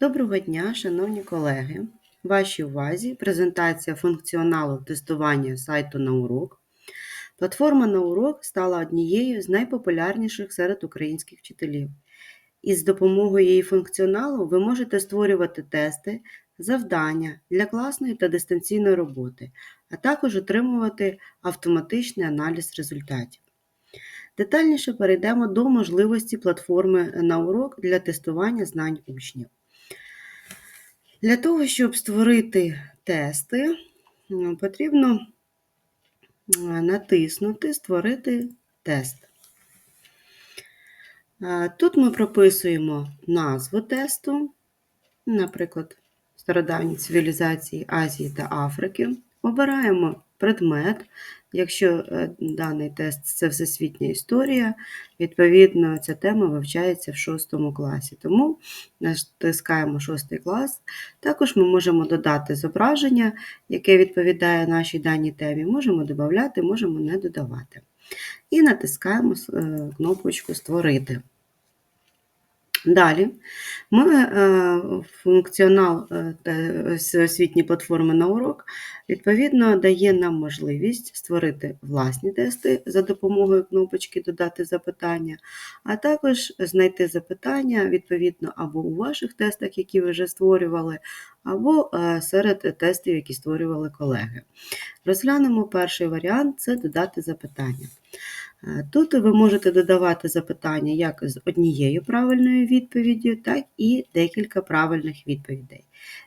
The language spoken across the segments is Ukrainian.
Доброго дня, шановні колеги! Вашій увазі презентація функціоналу тестування сайту на урок. Платформа на урок стала однією з найпопулярніших серед українських вчителів. І з допомогою її функціоналу ви можете створювати тести, завдання для класної та дистанційної роботи, а також отримувати автоматичний аналіз результатів. Детальніше перейдемо до можливості платформи на урок для тестування знань учнів. Для того, щоб створити тести, потрібно натиснути Створити тест. Тут ми прописуємо назву тесту, наприклад, стародавні цивілізації Азії та Африки. Обираємо предмет. Якщо е, даний тест це всесвітня історія, відповідно, ця тема вивчається в 6 класі. Тому натискаємо 6 клас. Також ми можемо додати зображення, яке відповідає нашій даній темі. Можемо додати, можемо не додавати. І натискаємо е, кнопочку Створити. Далі ми е, функціонал е, освітньої платформи на урок відповідно дає нам можливість створити власні тести за допомогою кнопочки Додати запитання, а також знайти запитання відповідно або у ваших тестах, які ви вже створювали, або е, серед тестів, які створювали колеги. Розглянемо перший варіант це додати запитання. Е, тут ви можете додавати запитання як з однією правильною відповіддю, так і декілька правильних відповідей.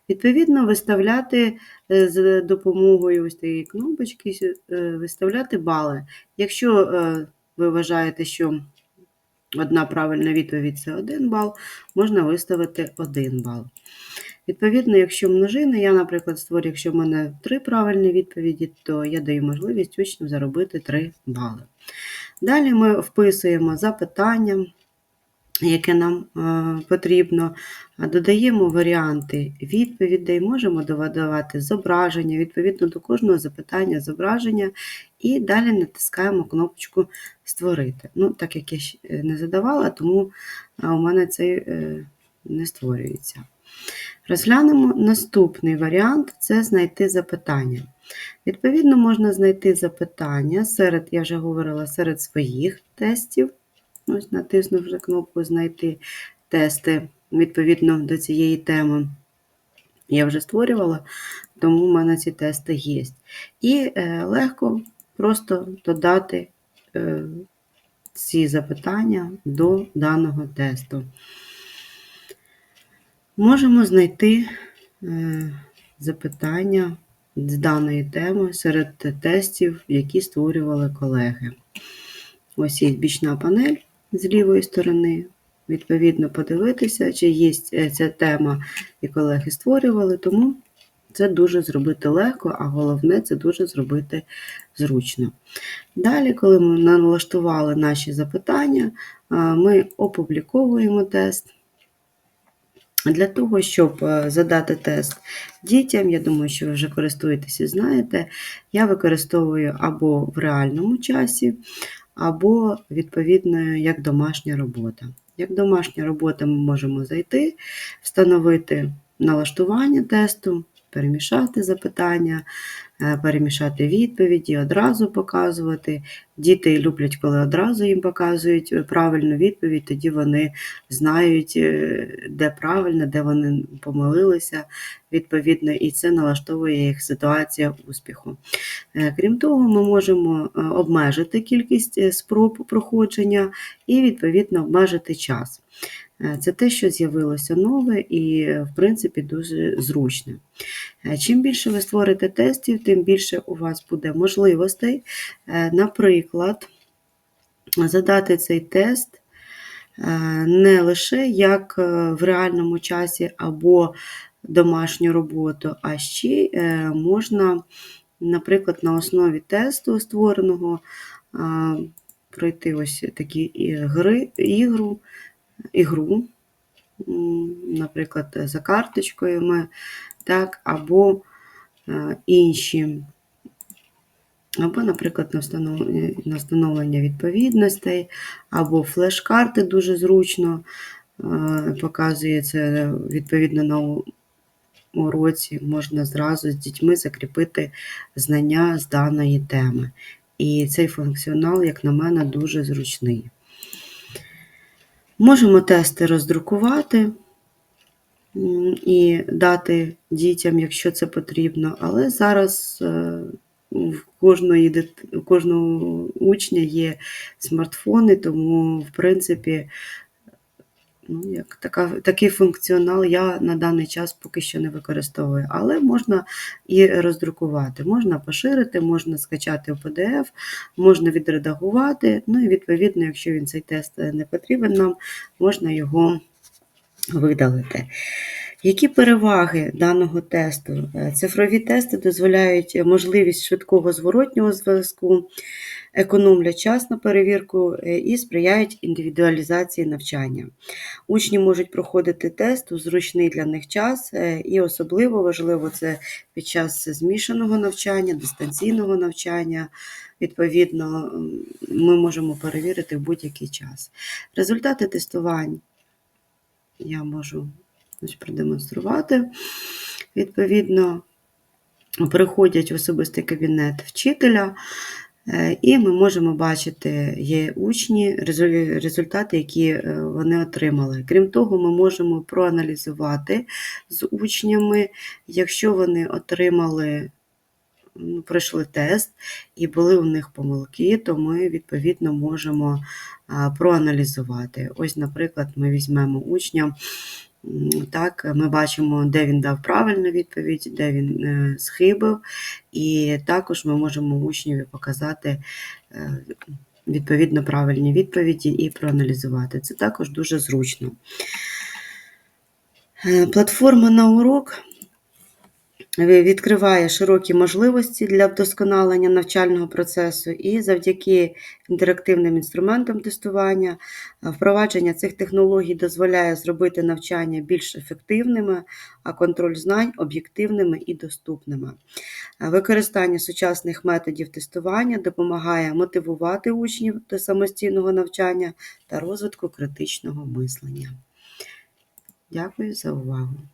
Відповідно, виставляти е, з допомогою ось цієї кнопочки е, виставляти бали. Якщо ви вважаєте, що одна правильна відповідь це 1 бал, можна виставити 1 бал. Відповідно, якщо множина, я, наприклад, створю, якщо в мене три правильні відповіді, то я даю можливість учням заробити 3 бали. Далі ми вписуємо запитання, яке нам е, потрібно, додаємо варіанти відповідей, можемо додавати зображення, відповідно до кожного запитання зображення, і далі натискаємо кнопочку Створити. Ну, Так як я ще не задавала, тому у мене це е, не створюється. Розглянемо наступний варіант це знайти запитання. Відповідно, можна знайти запитання серед, я вже говорила, серед своїх тестів. Ось натиснувши кнопку Знайти тести відповідно до цієї теми. Я вже створювала, тому в мене ці тести є. І е, легко просто додати е, ці запитання до даного тесту. Можемо знайти е, запитання з даної теми серед тестів, які створювали колеги. Ось є бічна панель з лівої сторони. Відповідно, подивитися, чи є е, ця тема, і колеги створювали, тому це дуже зробити легко, а головне це дуже зробити зручно. Далі, коли ми налаштували наші запитання, ми опубліковуємо тест. Для того, щоб е, задати тест дітям, я думаю, що ви вже користуєтеся і знаєте, я використовую або в реальному часі, або, відповідно, як домашня робота. Як домашня робота ми можемо зайти, встановити налаштування тесту, перемішати запитання, е, перемішати відповіді, одразу показувати. Діти люблять, коли одразу їм показують е, правильну відповідь, тоді вони знають, е, де правильно, де вони помилилися, відповідно, і це налаштовує їх ситуація успіху. Крім того, ми можемо обмежити кількість спроб проходження і, відповідно, обмежити час. Це те, що з'явилося нове і, в принципі, дуже зручне. Е, чим більше ви створите тестів, тим більше у вас буде можливостей, е, наприклад, задати цей тест не лише як в реальному часі або домашню роботу, а ще можна, наприклад, на основі тесту створеного пройти ось такі ігри, ігру ігру, наприклад, за карточкою. Ми, так, або е, інші, або, наприклад, на встановлення, відповідностей, або флеш-карти дуже зручно. е, показує це відповідно на уроці, можна зразу з дітьми закріпити знання з даної теми. І цей функціонал, як на мене, дуже зручний. Можемо тести роздрукувати і дати дітям, якщо це потрібно, але зараз е, в кожної у кожного учня є смартфони, тому, в принципі, ну, як така, такий функціонал я на даний час поки що не використовую, але можна і роздрукувати, можна поширити, можна скачати в PDF, можна відредагувати. Ну і відповідно, якщо він цей тест е, не потрібен нам, можна його видалити. Які переваги даного тесту? Е, Цифрові тести дозволяють можливість швидкого зворотнього зв'язку, економлять час на перевірку е, і сприяють індивідуалізації навчання. Учні можуть проходити тест у зручний для них час, е, і особливо важливо це під час змішаного навчання, дистанційного навчання. Відповідно, ми можемо перевірити в будь-який час. Результати тестувань я можу ось продемонструвати. Відповідно, приходять в особистий кабінет вчителя, е, і ми можемо бачити, є учні, результати, які е, вони отримали. Крім того, ми можемо проаналізувати з учнями, якщо вони отримали. Пройшли тест і були у них помилки, то ми відповідно можемо проаналізувати. Ось, наприклад, ми візьмемо учня, так, ми бачимо, де він дав правильну відповідь, де він е, схибив, і також ми можемо учневі показати е, відповідно правильні відповіді і проаналізувати. Це також дуже зручно. Е, Платформа на урок відкриває широкі можливості для вдосконалення навчального процесу і завдяки інтерактивним інструментам тестування впровадження цих технологій дозволяє зробити навчання більш ефективними, а контроль знань об'єктивними і доступними. Використання сучасних методів тестування допомагає мотивувати учнів до самостійного навчання та розвитку критичного мислення. Дякую за увагу.